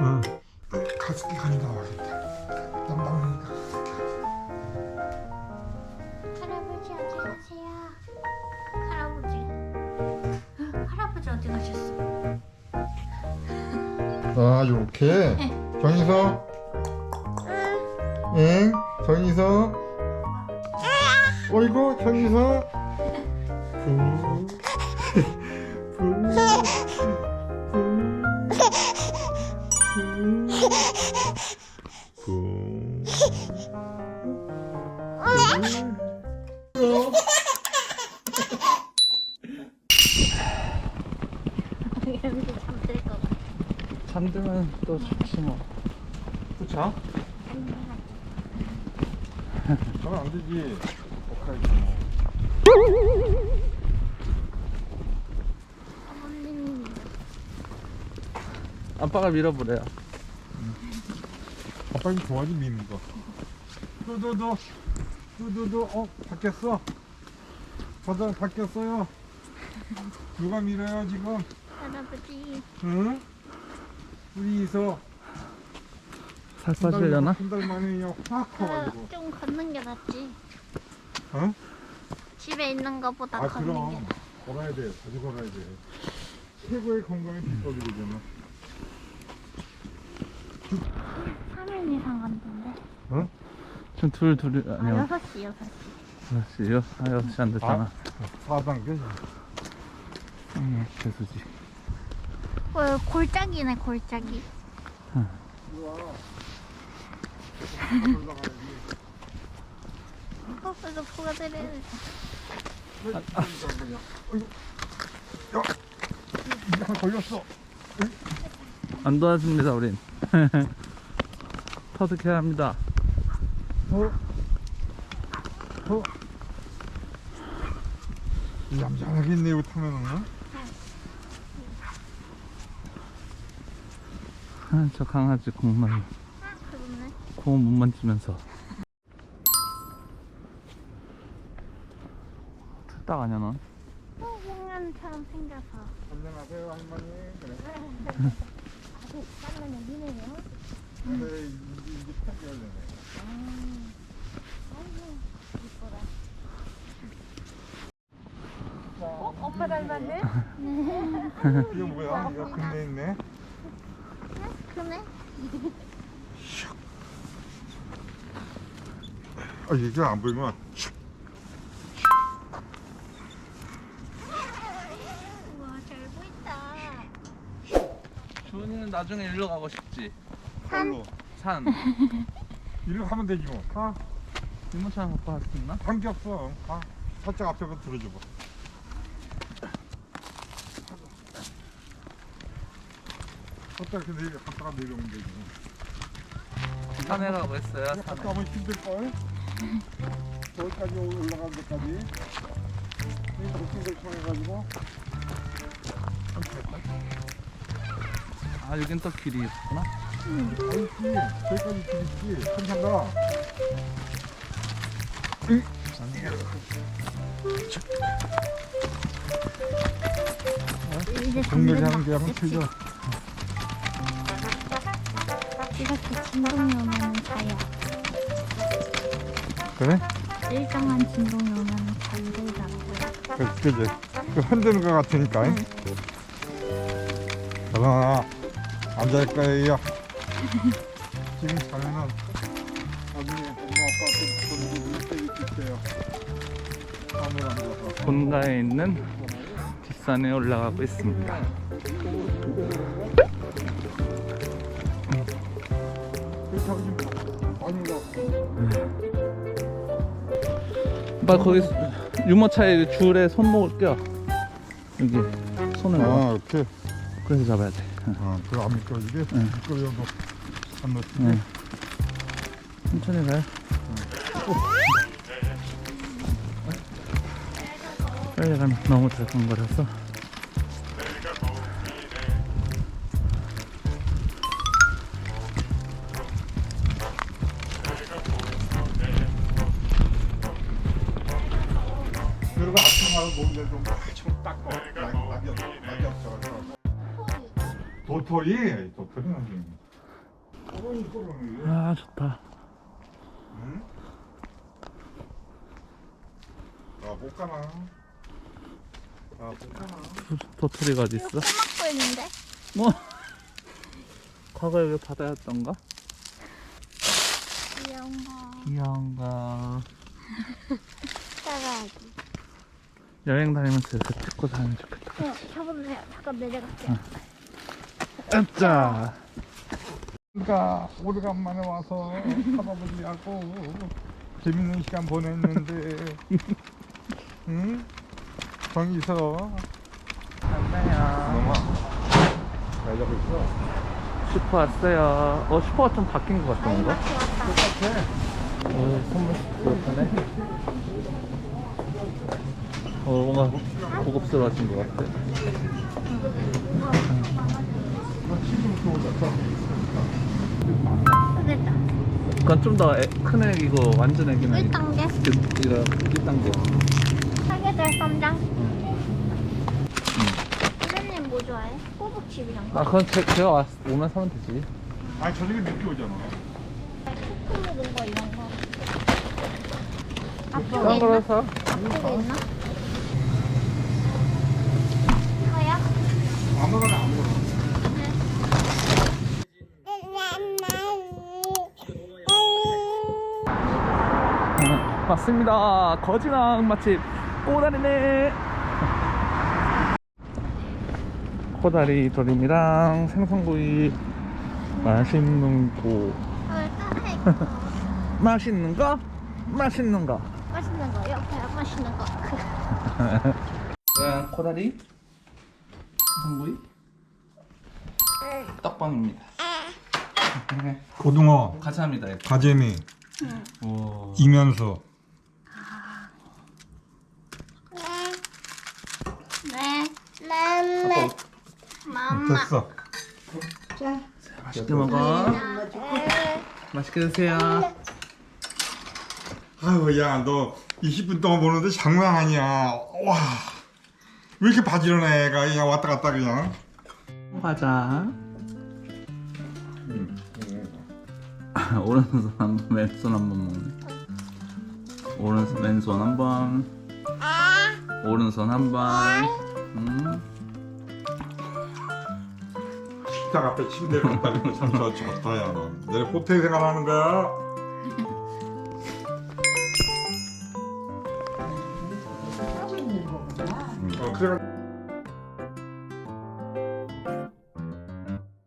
응. 가습기 간이 나와야겠다. 난 막내니까. 할아버지 어디 가세요? 할아버지, 헉, 할아버지 어디 가셨어? 아, 요렇게. 정희서. 응. 정희서. 어이구, 정희서. 부. 여기서 잠들 것 같아. 잠들면 또 좋지 뭐. 그쵸? 저는 안 되지. 어떡하지 뭐. 아버님, 아빠가 밀어보래요. 아빠 좀 좋아지 미는 거. 두두두. 두두두. 어, 바뀌었어. 바닥 바뀌었어요. 누가 밀어요, 지금? 할아버지, 응? 우리 이서. 살 빠지려나? 한달 만에 그냥 확 아, 커가지고. 좀 걷는 게 낫지. 어? 집에 있는 것보다 아, 걷는 게 그럼. 나. 걸어야 돼. 자주 걸어야 돼. 최고의 건강의 비법이잖아. 3일 이상 걷는데. 어? 지금 둘 둘이 아, 아니요. 6시, 6시. 여섯 시요? 아 여섯 시안 됐잖아. 4단계? 응, 개수지. 어, 골짜기네, 골짜기. 어, 이거 부가 들리는. 야, 걸렸어. 안 도와줍니다 우린. 터득해야 합니다. 어? 어? 얌전하겠네, 이거 타면은. 아, 저 강아지 공만 아. 고못 만지면서. 딱 아니야 넌? 어, 공연처럼 생겨서. 안녕하세요, 할머니. 그래. 아주 땀만 여기네요. 네, 이제, 이제 탁 열리네. 아이고, 이뻐라. 어? 오빠 닮았네? 이거 뭐야? 이거 근데 있네. 크네? 아, 이게 안 보이면. 우와, 잘 보인다. 주은이는 나중에 일로 가고 싶지. 산로. 산. 이리로 가면 되지 뭐. 가. 유모차는 갖고 갈수 있나? 관계 없어. 가. 살짝 앞에서 들어줘봐. 갔다 이렇게 내려, 갔다가 내려오면 되지. 산에 가고 있어요. 그냥 갔다 오면 힘들걸? 저기까지 올라가는 데까지. 이. 한 될걸? 아 여긴 또 길이 있구나. 아니지. 저기까지 길 있지. 한산가. 이제 동네 잠든다. 가는 게 한번 틀려. 이렇게 진동이 오면 자요. 그래? 일정한 진동이 오면 잠들더라고요. 그, 그지? 그 흔드는 것 같으니까. 응. 그러나, 앉을 거예요. 지금 자면은, 나중에 엄마 아빠한테 보내고 물때기 줄게요. 밤에 앉아서. 본가에 있는 뒷산에 올라가고 있습니다. 오빠 거기 유모차에 줄에 손목을 껴. 여기 손을 넣어. 아, 이렇게? 그래서 잡아야 돼. 응. 아, 그거 안 미끄러지게? 응. 미끄러져도 안 놓치게? 응. 천천히 가요. 빨리 가면 너무 들컹거려서. 낙엽 낙엽 저거 도토리 도토리 나중에 아, 좋다. 응? 아못 가나 아못 가나 도, 도토리가 어디 있어? 꼬막고 있는데? 뭐? 과거에 왜 바다였던가? 귀여운 거. 귀여운가. 따라야지. 여행 다니면서 이렇게 찍고 다니면 좋겠다. 어, 잡아주세요. 잠깐 내려갈게요. 짜! 그러니까 오래간만에 와서 할아버지하고 재밌는 시간 보냈는데 응? 정이서 안녕하세요. 너무 잘 잡고 있어 슈퍼 왔어요. 어, 슈퍼가 좀 바뀐 것? 마치 왔다. 어, 선물 그렇다네. 어, 뭔가 고급스러워진 것 같아. 그건 좀 더 큰 애기고 완전 애기는 1단계. 이런 1단계. 사계절 쌈장. 선생님 뭐 좋아해? 꼬북칩 이런 거? 아, 그건 제, 제가 왔, 오면 사면 되지. 아니 저녁에 늦게 오잖아 코코 먹은 거 이런 거. 앞쪽에 딴 있나? 사. 앞쪽에 있나? 이거야? 아무거나 아무거나 음, 맞습니다. 거진항 맛집. 꼬다리네. 코다리 조림이랑 생선구이. 맛있는 거. 맛있는 거? 맛있는 거. 맛있는 거 옆에 맛있는 거. 네, 코다리 생선구이 떡방입니다 고등어 감사합니다 이거. 가재미 오. 이면수 네. 네. 맘마. 됐어 맛있게 먹어 맛있게 드세요 아유 야 너 20분 동안 보는데 장난 아니야 와 왜 이렇게 바지런해 애가 그냥 왔다 갔다 그냥 과자 오른손 한 번, 왼손 한 번 먹네. 오른손, 왼손 한 번. 오른손 한 번. 음. 식탁 앞에 침대 갖다 놓고 참 저- 좋다 야너 내일 호텔 생활하는 거야 어, 그래